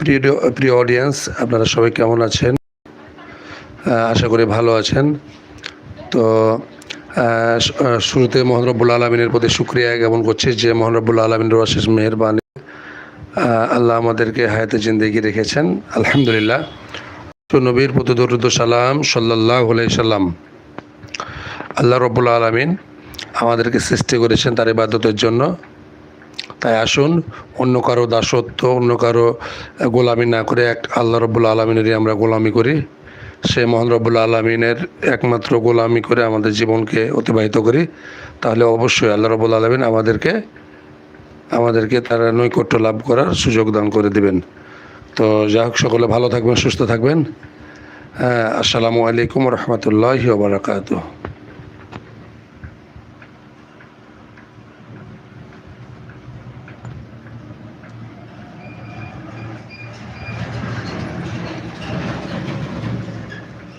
প্রিয় প্রিয় অডিয়েন্স আপনারা সবাই কেমন আছেন? আশা করি ভালো আছেন। তো শুরুতে মোহান রব্বুল আলমিনের প্রতি শুক্রিয়া জ্ঞাপন করছি যে মোহান রব্বুল আলমিনের অশেষ মেহরবানি আল্লাহ আমাদেরকে হায়াতে জিন্দেগি রেখেছেন। আলহামদুলিল্লাহ। নবীর প্রতি দরুদ সালাম সাল্লাহ সাল্লাম। আল্লাহ রব্বুল আলমিন আমাদেরকে সৃষ্টি করেছেন তার ইবাদতের জন্য। তাই আসুন। অন্য কারও দাসত্ব, অন্য কারও গোলামি না করে এক আল্লাহ রব্বুল আলমিনেরই আমরা গোলামি করি। সে মহান রব্বুল আলমিনের একমাত্র গোলামি করে আমাদের জীবনকে অতিবাহিত করি। তাহলে অবশ্যই আল্লাহ রব্বুল আলমিন আমাদেরকে আমাদেরকে তার নৈকট্য লাভ করার সুযোগ দান করে দিবেন। তো যাই হোক, সকলে ভালো থাকবেন, সুস্থ থাকবেন। হ্যাঁ আসসালামু আলাইকুম রহমতুল্লাহ বারাকাতুহ।